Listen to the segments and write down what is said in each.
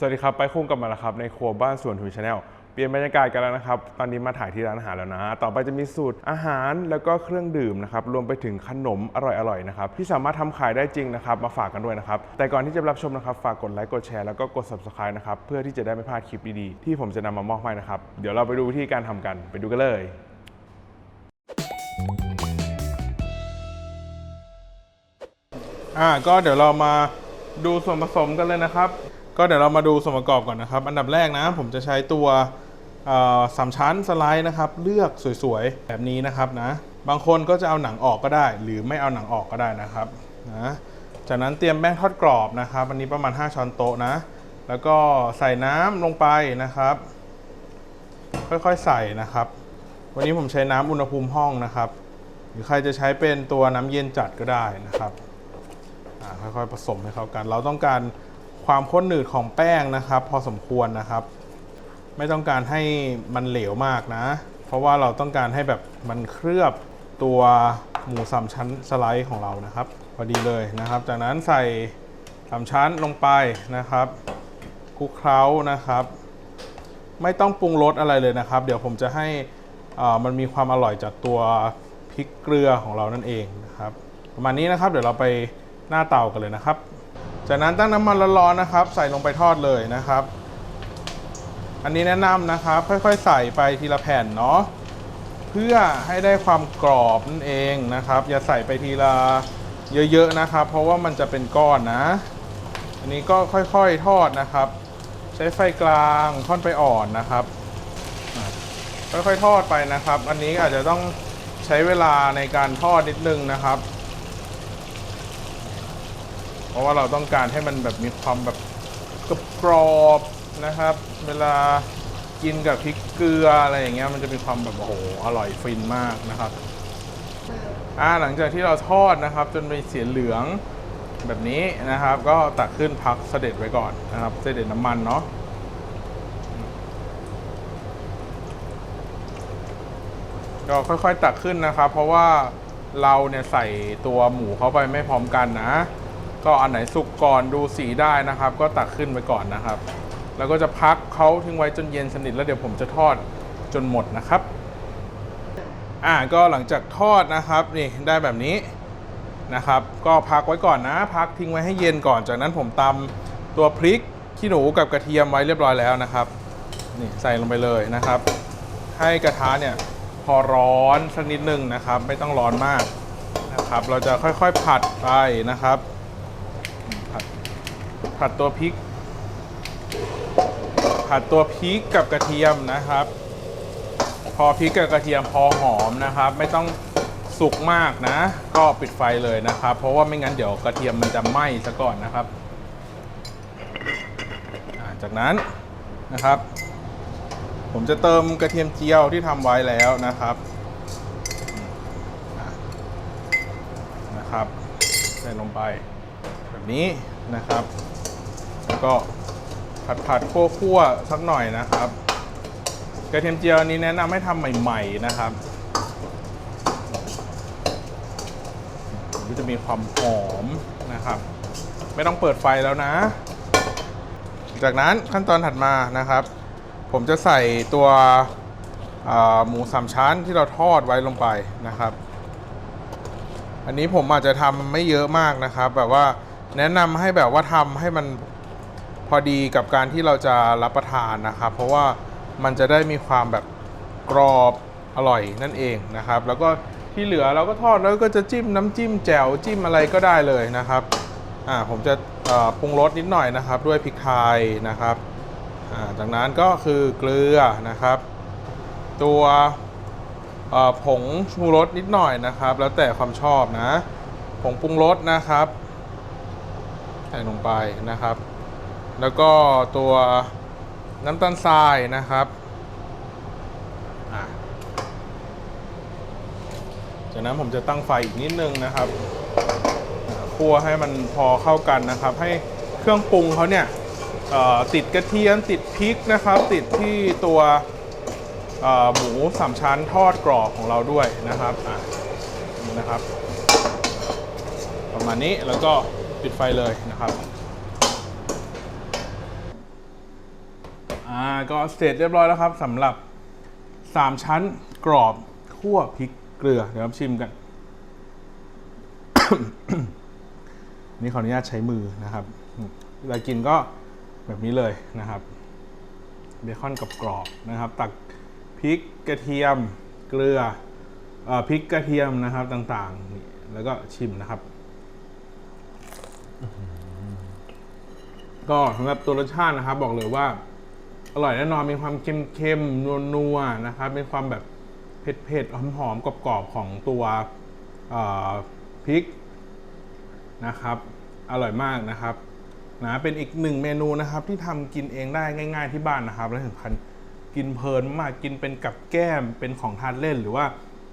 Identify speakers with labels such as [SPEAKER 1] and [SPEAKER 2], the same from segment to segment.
[SPEAKER 1] สวัสดีครับ ไปคุ้งกลับมาแล้วครับ ในครัวบ้านสวนหุยชาแนลเปลี่ยนบรรยากาศกันแล้วนะครับ ตอนนี้มาถ่ายที่ร้านอาหารแล้วนะ ต่อไปจะมีสูตรอาหารแล้วก็เครื่องดื่มนะครับ รวมไปถึงขนมอร่อยๆนะครับ ที่สามารถทำขายได้จริงนะครับ มาฝากกันด้วยนะครับ แต่ก่อนที่จะรับชมนะครับ ฝากกดไลค์ กดแชร์ แล้วก็กด subscribe นะครับ เพื่อที่จะได้ไม่พลาดคลิปดีๆ ที่ผมจะนำมามอบให้นะครับ เดี๋ยวเราไปดูวิธีการทำกัน ไปดูกันเลยอ่าก็เดี๋ยวเรามาดูส่วนผสมกันเลยนะครับ ก็เดี๋ยวเรามาดูส่วนประกอบก่อนนะครับ อันดับแรกนะ ผมจะใช้ตัวสามชั้นสไลด์นะครับ เลือกสวยๆ แบบนี้นะครับนะ บางคนก็จะเอาหนังออกก็ได้ หรือไม่เอาหนังออกก็ได้นะครับนะจากนั้นเตรียมแป้งทอดกรอบนะครับ อันนี้ประมาณ 5ช้อนโต๊ะนะ แล้วก็ใส่น้ำลงไปนะครับ ค่อยๆใส่นะครับ วันนี้ผมใช้น้ำอุณหภูมิห้องนะครับ หรือใครจะใช้เป็นตัวน้ำเย็นจัดก็ได้นะครับค่อยๆผสมให้เข้ากัน เราต้องการ ความข้นหนืดของแป้งนะครับ พอสมควรนะครับ ไม่ต้องการให้มันเหลวมากนะ เพราะว่าเราต้องการให้แบบมันเคลือบตัวหมูสามชั้นสไลด์ของเรานะครับพอดีเลยนะครับ จากนั้นใส่สามชั้นลงไปนะครับคลุกเคล้านะครับ ไม่ต้องปรุงรสอะไรเลยนะครับ เดี๋ยวผมจะให้อ่ามันมีความอร่อยจากตัวพริกเกลือของเรานั่นเองนะครับ ประมาณนี้นะครับ เดี๋ยวเราไปหน้าเตากันเลยนะครับ จากนั้นตั้งน้ำมันร้อนๆนะครับ ใส่ลงไปทอดเลยนะครับ อันนี้แนะนำนะครับ ค่อยๆ ใส่ไปทีละแผ่นเนาะเพื่อให้ได้ความกรอบนั่นเองนะครับ อย่าใส่ไปทีละเยอะๆนะครับ เพราะว่ามันจะเป็นก้อนนะ อันนี้ก็ค่อยๆทอดนะครับ ใช้ไฟกลางค่อนไปอ่อนนะครับ ค่อยๆทอดไปนะครับ อันนี้อาจจะต้องใช้เวลาในการทอดนิดนึงนะครับ เพราะว่าเราต้องการให้มันแบบมีความแบบกรอบนะครับ เวลากินกับพริกเกลืออะไรอย่างเงี้ยมันจะมีความแบบโอ้โหอร่อยฟินมากนะครับอ่าหลังจากที่เราทอดนะครับ จนมีสีเหลืองแบบนี้นะครับ ก็ตักขึ้นพักเสด็จไว้ก่อนนะครับ เสด็จน้ำมันเนาะก็ค่อยๆตักขึ้นนะครับ เพราะว่าเราเนี่ยใส่ตัวหมูเข้าไปไม่พร้อมกันนะ ก็อันไหนสุกก่อนดูสีได้นะครับ ก็ตักขึ้นไปก่อนนะครับ แล้วก็จะพักเขาทิ้งไว้จนเย็นสนิทแล้วเดี๋ยวผมจะทอดจนหมดนะครับ อ่าก็หลังจากทอดนะครับนี่ได้แบบนี้นะครับ ก็พักไว้ก่อนนะ พักทิ้งไว้ให้เย็นก่อน จากนั้นผมตำตัวพริกขี้หนูกับกระเทียมไว้เรียบร้อยแล้วนะครับนี่ใส่ลงไปเลยนะครับ ให้กระทะเนี่ยพอร้อนสักนิดนึงนะครับ ไม่ต้องร้อนมากนะครับ เราจะค่อยๆผัดไปนะครับ ผัดตัวพริก ผัดตัวพริกกับกระเทียมนะครับ พอพริกกับกระเทียมพอหอมนะครับ ไม่ต้องสุกมากนะ ก็ปิดไฟเลยนะครับ เพราะว่าไม่งั้นเดี๋ยวกระเทียมมันจะไหม้ซะก่อนนะครับ จากนั้นนะครับ ผมจะเติมกระเทียมเจียวที่ทำไว้แล้วนะครับนะครับ ใส่ลงไปแบบนี้นะครับ แล้วก็ผัดผัดคั่วคั่วๆสักหน่อยนะครับ กระเทียมเจียวอันนี้แนะนำให้ทำใหม่ ๆนะครับมันจะมีความหอมนะครับ ไม่ต้องเปิดไฟแล้วนะ จากนั้นขั้นตอนถัดมานะครับ ผมจะใส่ตัวหมูสามชั้นที่เราทอดไว้ลงไปนะครับ อันนี้ผมอาจจะทำไม่เยอะมากนะครับ แบบว่าแนะนำให้แบบว่าทำให้มัน พอดีกับการที่เราจะรับประทานนะครับ เพราะว่ามันจะได้มีความแบบกรอบอร่อยนั่นเองนะครับ แล้วก็ที่เหลือเราก็ทอดแล้วก็จะจิ้มน้ำจิ้มแจ่วจิ้มอะไรก็ได้เลยนะครับอ่าผมจะปรุงรสนิดหน่อยนะครับ ด้วยพริกไทยนะครับอ่าจากนั้นก็คือเกลือนะครับ ตัวผงชูรสนิดหน่อยนะครับ แล้วแต่ความชอบนะผงปรุงรสนะครับ ใส่ลงไปนะครับ แล้วก็ตัวน้ำตาลทรายนะครับอะจากนั้นผมจะตั้งไฟอีกนิดนึงนะครับอ่าคั่วให้มันพอเข้ากันนะครับ ให้เครื่องปรุงเขาเนี่ยเอ่อติดกระเทียมติดพริกนะครับ ติดที่ตัวเอ่อหมูสามชั้นทอดกรอบของเราด้วยนะครับอะนี่นะครับ ประมาณนี้แล้วก็ปิดไฟเลยนะครับ อ่าก็เสร็จเรียบร้อยแล้วครับสำหรับ 3 ชั้นกรอบคั่วพริกเกลือเดี๋ยวเราชิมกัน นี่ขออนุญาตใช้มือนะครับเวลากินก็แบบนี้เลยนะครับเบคอนกับกรอบนะครับ ตักพริกกระเทียมเกลือเอ่อพริกกระเทียมนะครับต่างๆนี่แล้วก็ชิมนะครับ ก็สำหรับตัวรสชาตินะครับ บอกเลยว่า อร่อยแน่นอนมีความเค็มๆนัวๆนะครับมีความแบบเผ็ดๆหอมๆกรอบๆของตัวพริกนะครับ อร่อยมากนะครับนะเป็นอีกหนึ่งเมนูนะครับ ที่ทำกินเองได้ง่าย ๆที่บ้านนะครับ และถึงพันกินเพลินมากกินเป็นกับแก้มเป็นของทานเล่น หรือว่า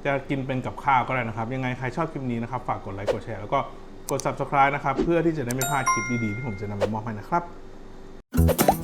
[SPEAKER 1] จะกินเป็นกับข้าวก็ได้นะครับ ยังไงใครชอบคลิปนี้นะครับ ฝากกดไลค์กดแชร์แล้วก็กด subscribe นะครับ เพื่อที่จะได้ไม่พลาดคลิปดีๆ ที่ผมจะนำมามอบให้นะครับ